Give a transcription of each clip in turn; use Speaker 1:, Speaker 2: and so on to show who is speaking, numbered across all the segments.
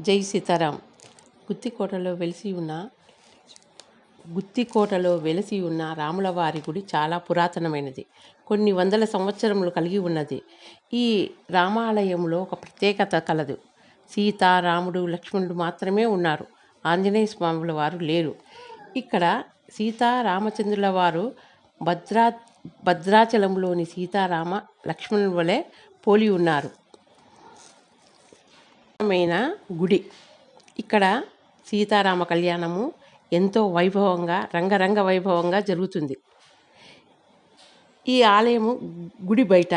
Speaker 1: జై సీతారాం. గుత్తికోటలో వెలిసి ఉన్న గుత్తికోటలో వెలిసి ఉన్న రాములవారి గుడి చాలా పురాతనమైనది. కొన్ని వందల సంవత్సరములు కలిగి ఉన్నది. ఈ రామాలయంలో ఒక ప్రత్యేకత కలదు. సీత రాముడు లక్ష్మణుడు మాత్రమే ఉన్నారు. ఆంజనేయ స్వాముల వారు లేరు. ఇక్కడ సీతా రామచంద్రుల వారు భద్రా భద్రాచలంలోని సీతారామ లక్ష్మణుల వలె పోలి ఉన్నారు. మైన గుడి. ఇక్కడ సీతారామ కళ్యాణము ఎంతో వైభవంగా రంగరంగ వైభవంగా జరుగుతుంది. ఈ ఆలయము గుడి బయట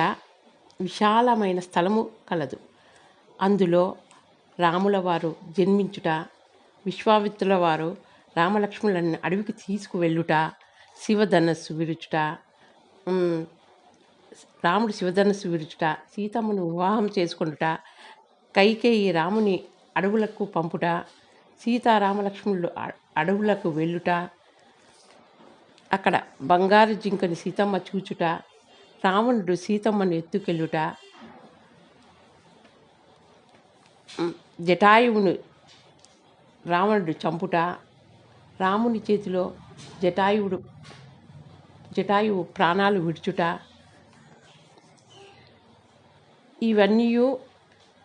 Speaker 1: విశాలమైన స్థలము కలదు. అందులో రాముల వారు జన్మించుట విశ్వామిత్రుల వారు రామలక్ష్మణులను అడవికి తీసుకువెళ్ళుట శివధనస్సు విరుచుట రాముడు శివధనస్సు విరుచుట సీతమ్మను వివాహం చేసుకుంటుట కైకేయి రాముని అడవులకు పంపుట సీతారామలక్ష్మణులు అడవులకు వెళ్ళుట అక్కడ బంగారు జింకని సీతమ్మ చూచుట రావణుడు సీతమ్మను ఎత్తుకెళ్ళుట జటాయువును రావణుడు చంపుట రాముని చేతిలో జటాయువుడు జటాయువు ప్రాణాలు విడుచుట. ఇవన్నీ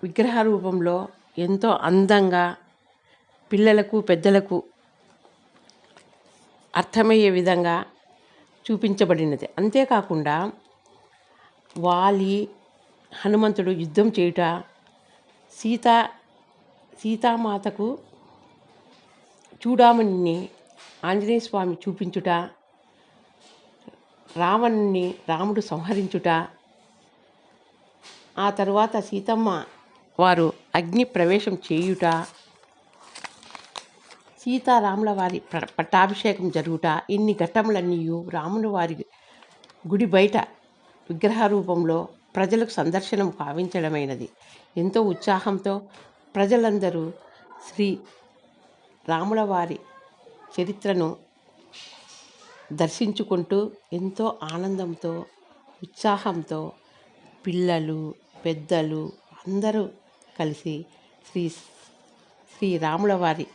Speaker 1: విగ్రహ రూపంలో ఎంతో అందంగా పిల్లలకు పెద్దలకు అర్థమయ్యే విధంగా చూపించబడినది. అంతేకాకుండా వాలి హనుమంతుడు యుద్ధం చేయుట సీత సీతామాతకు చూడామణిని ఆంజనేయ స్వామి చూపించుట రావణ్ణి రాముడు సంహరించుట ఆ తరువాత సీతమ్మ వారు అగ్ని ప్రవేశం చేయుట సీతారాముల వారి పట్టాభిషేకం జరుగుట ఇన్ని ఘట్టములన్నీ రాముల వారి గుడి బయట విగ్రహ రూపంలో ప్రజలకు సందర్శనం కావించడమైనది. ఎంతో ఉత్సాహంతో ప్రజలందరూ శ్రీ రాముల వారి చరిత్రను దర్శించుకుంటూ ఎంతో ఆనందంతో ఉత్సాహంతో పిల్లలు పెద్దలు అందరూ కలిసి శ్రీ శ్రీరాముల వారి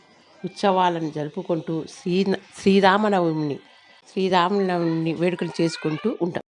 Speaker 1: ఉత్సవాలను జరుపుకుంటూ శ్రీ శ్రీరామనవమిని శ్రీరామనవమిని వేడుకలు చేసుకుంటూ ఉంటాం.